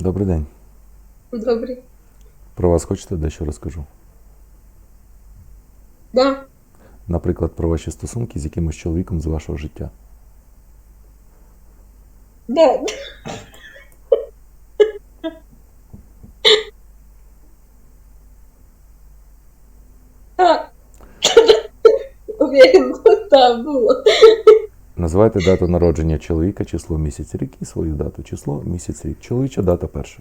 Добрий день. Добре. Про вас хочете дещо розкажу? Да. Наприклад, про ваші стосунки з якимось чоловіком з вашого життя. Да. Уверен, да, было. Називайте дату народження чоловіка, число місяць рік і свою дату. Число місяць рік. Чоловіча дата перша.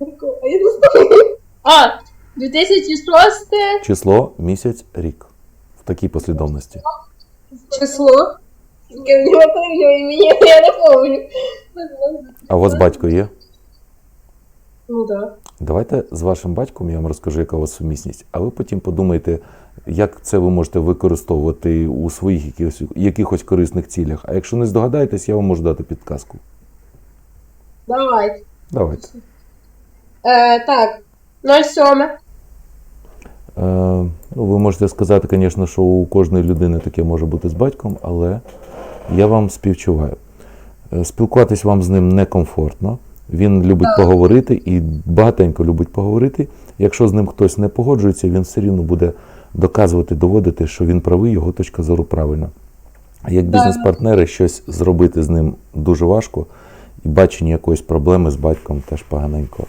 А я не знаю. А, 2006 Число місяць рік. В такій послідовності. число. Я не я помню. А у вас батько є? Ну да. Давайте з вашим батьком я вам розкажу, яка у вас сумісність, а ви потім подумайте, як це ви можете використовувати у своїх якихось, якихось корисних цілях. А якщо не здогадаєтесь, я вам можу дати підказку. Давай. Давайте. Е, так, 07. Е, ну, ви можете сказати, звісно, що у кожної людини таке може бути з батьком, але я вам співчуваю. Е, Спілкуватись вам з ним некомфортно. Він любить поговорити і багатенько любить поговорити. Якщо з ним хтось не погоджується, він все рівно буде доказувати, доводити, що він правий, його точка зору правильна. А як бізнес-партнери щось зробити з ним дуже важко, і бачення якоїсь проблеми з батьком теж поганенько.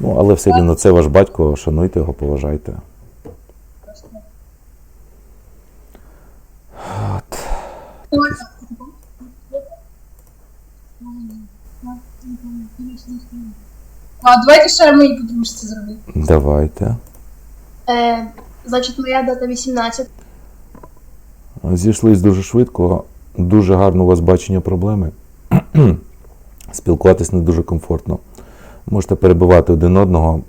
Ну, але все рівно це ваш батько, шануйте його, поважайте. От. А давайте ще моїй подружці зробити. Давайте. Е, значить, моя дата 18. Зійшлись дуже швидко, дуже гарно у вас бачення проблеми. Спілкуватись не дуже комфортно. Можете перебивати один одного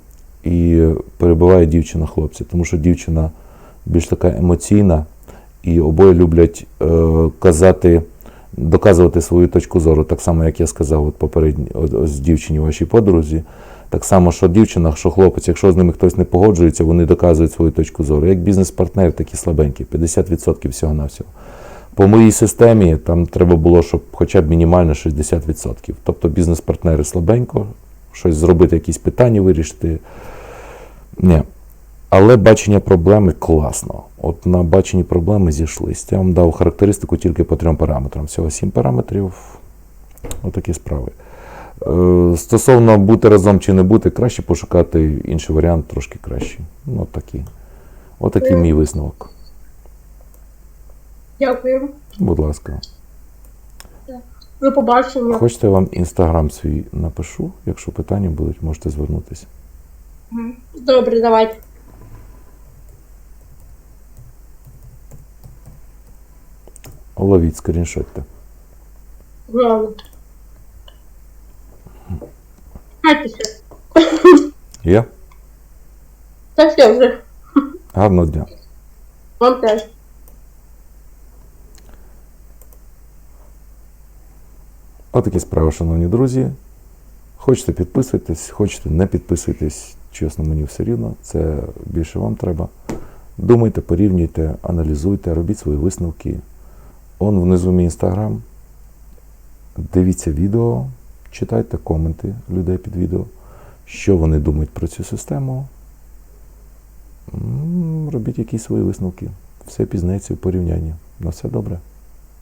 і перебиває дівчина хлопця, тому що дівчина більш така емоційна, і обоє люблять е, казати, доказувати свою точку зору, так само, як я сказав от попередній дівчині вашій подрузі. Так само, що дівчина, що хлопець, якщо з ними хтось не погоджується, вони доказують свою точку зору. Як бізнес-партнер, такі слабенькі, 50% всього-навсього. По моїй системі там треба було, щоб хоча б мінімально 60%. Тобто бізнес-партнери слабенько, щось зробити, якісь питання вирішити. Ні. Але бачення проблеми класно. От на баченні проблеми зійшлись. Я вам дав характеристику тільки по трьом параметрам. Всього сім параметрів. Отакі справи. Е, Стосовно бути разом чи не бути, краще пошукати інший варіант, трошки кращий. Ну, от такий. Отакий мій висновок. Дякую. Будь ласка. До побачення. Хочете я вам інстаграм свій напишу? Якщо питання будуть, можете звернутися. Добре, давайте. Ловіть, скріншотьте. Ладно. Хайтеся. Є? Та все вже. Гарного дня. Вам теж. Отакі справи, шановні друзі. Хочете підписуйтесь, хочете не підписуйтесь, чесно, мені все рівно. Це більше вам треба. Думайте, порівнюйте, аналізуйте, робіть свої висновки. Он внизу мій інстаграм. Дивіться відео, читайте коменти людей під відео, що вони думають про цю систему. Робіть якісь свої висновки. Все пізнається в порівнянні. На все добре.